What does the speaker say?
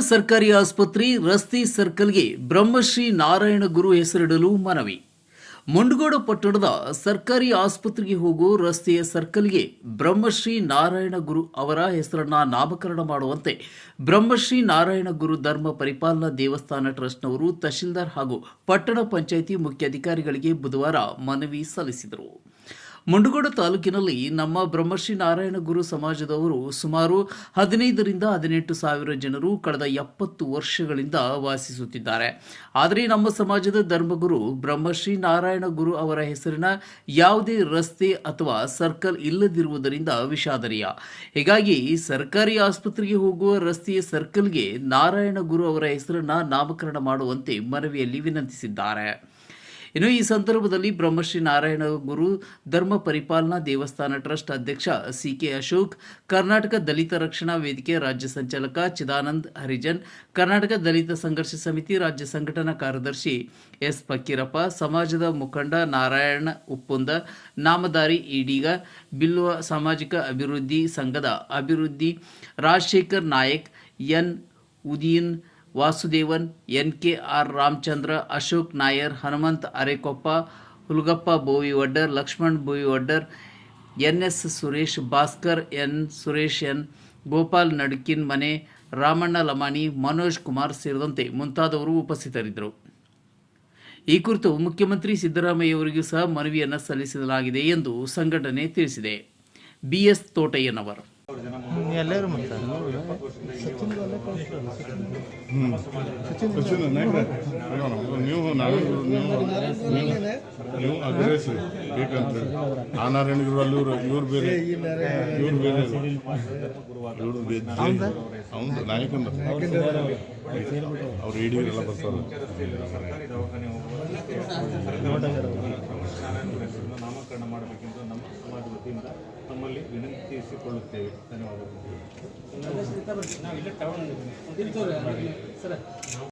ಸರ್ಕಾರಿ ಆಸ್ಪತ್ರೆ ರಸ್ತೆ ಸರ್ಕಲ್ಗೆ ಬ್ರಹ್ಮಶ್ರೀ ನಾರಾಯಣ ಗುರು ಹೆಸರಿಡಲು ಮನವಿ. ಮುಂಡಗೋಡ ಪಟ್ಟಣದ ಸರ್ಕಾರಿ ಆಸ್ಪತ್ರೆಗೆ ಹೋಗುವ ರಸ್ತೆಯ ಸರ್ಕಲ್ಗೆ ಬ್ರಹ್ಮಶ್ರೀ ನಾರಾಯಣ ಗುರು ಅವರ ಹೆಸರನ್ನ ನಾಮಕರಣ ಮಾಡುವಂತೆ ಬ್ರಹ್ಮಶ್ರೀ ನಾರಾಯಣ ಗುರು ಧರ್ಮ ಪರಿಪಾಲನಾ ದೇವಸ್ಥಾನ ಟ್ರಸ್ಟ್ನವರು ತಹಶೀಲ್ದಾರ್ ಹಾಗೂ ಪಟ್ಟಣ ಪಂಚಾಯಿತಿ ಮುಖ್ಯಾಧಿಕಾರಿಗಳಿಗೆ ಬುಧವಾರ ಮನವಿ ಸಲ್ಲಿಸಿದರು. ಮುಂಡಗೋಡ ತಾಲೂಕಿನಲ್ಲಿ ನಮ್ಮ ಬ್ರಹ್ಮಶ್ರೀ ನಾರಾಯಣ ಗುರು ಸಮಾಜದವರು ಸುಮಾರು ಹದಿನೈದರಿಂದ ಹದಿನೆಂಟು ಸಾವಿರ ಜನರು ಕಳೆದ ಎಪ್ಪತ್ತು ವರ್ಷಗಳಿಂದ ವಾಸಿಸುತ್ತಿದ್ದಾರೆ. ಆದರೆ ನಮ್ಮ ಸಮಾಜದ ಧರ್ಮಗುರು ಬ್ರಹ್ಮಶ್ರೀ ನಾರಾಯಣ ಗುರು ಅವರ ಹೆಸರಿನ ಯಾವುದೇ ರಸ್ತೆ ಅಥವಾ ಸರ್ಕಲ್ ಇಲ್ಲದಿರುವುದರಿಂದ ವಿಷಾದನೀಯ. ಹೀಗಾಗಿ ಸರ್ಕಾರಿ ಆಸ್ಪತ್ರೆಗೆ ಹೋಗುವ ರಸ್ತೆಯ ಸರ್ಕಲ್ಗೆ ನಾರಾಯಣ ಗುರು ಅವರ ಹೆಸರನ್ನು ನಾಮಕರಣ ಮಾಡುವಂತೆ ಮನವಿಯಲ್ಲಿ ವಿನಂತಿಸಿದ್ದಾರೆ. ಇನ್ನು ಈ ಸಂದರ್ಭದಲ್ಲಿ ಬ್ರಹ್ಮಶ್ರೀ ನಾರಾಯಣ ಗುರು ಧರ್ಮ ಪರಿಪಾಲನಾ ದೇವಸ್ಥಾನ ಟ್ರಸ್ಟ್ ಅಧ್ಯಕ್ಷ ಸಿ ಕೆ ಅಶೋಕ್, ಕರ್ನಾಟಕ ದಲಿತ ರಕ್ಷಣಾ ವೇದಿಕೆ ರಾಜ್ಯ ಸಂಚಾಲಕ ಚಿದಾನಂದ್ ಹರಿಜನ್, ಕರ್ನಾಟಕ ದಲಿತ ಸಂಘರ್ಷ ಸಮಿತಿ ರಾಜ್ಯ ಸಂಘಟನಾ ಕಾರ್ಯದರ್ಶಿ ಎಸ್ ಫಕೀರಪ್ಪ, ಸಮಾಜದ ಮುಖಂಡ ನಾರಾಯಣ ಉಪ್ಪುಂದ ನಾಮದಾರಿ ಈಡೀಗ ಬಿಲ್ವ ಸಾಮಾಜಿಕ ಅಭಿವೃದ್ಧಿ ಸಂಘದ ಅಭಿವೃದ್ಧಿ Rajashekhar Nayak, N. Udeen Vasudevan, N K R Ramachandra, Ashok Nair, Hanumanth Arekoppa, Hulgappa Bovi Waddar Lakshman Bovi Waddar N S Suresh Bhaskar, N Suresh, N Gopal Nadkinmane, Ramanna Lamani, Manoj Kumar ಸೇರಿದಂತೆ ಮುಂತಾದವರು ಉಪಸ್ಥಿತರಿದ್ದರು. ಈ ಕುರಿತು ಮುಖ್ಯಮಂತ್ರಿ ಸಿದ್ದರಾಮಯ್ಯವರಿಗೂ ಸಹ ಮನವಿಯನ್ನು ಸಲ್ಲಿಸಲಾಗಿದೆ ಎಂದು ಸಂಘಟನೆ ತಿಳಿಸಿದೆ. B S Thotayyanavar. ಎಲ್ಲರೂ ನಾಯ್ಕ ನೀವು ನಾವು ನೀವು ಅಗ್ರೆಸ್ ಬೇಕಂತ ಆ ನಾರಾಯಣಗಿರು ಅಲ್ಲಿ ಇವ್ರು ಬೇರೆ. ಇವ್ರು ಬೇರೆ ಇವ್ರು ಬೇರೆ. ಅವ್ನು ನಾಯಕಂದ ಅವ್ರು ಹಿಡಿಯರೆಲ್ಲ ಬರ್ತಾರೆ. ನಾಮಕರಣ ಮಾಡಬೇಕೆಂದು ನಮ್ಮ ಸಮಾಜ ವತಿಯಿಂದ ತಮ್ಮಲ್ಲಿ ವಿನಂತಿಸಿಕೊಳ್ಳುತ್ತೇವೆ. ಧನ್ಯವಾದಗಳು.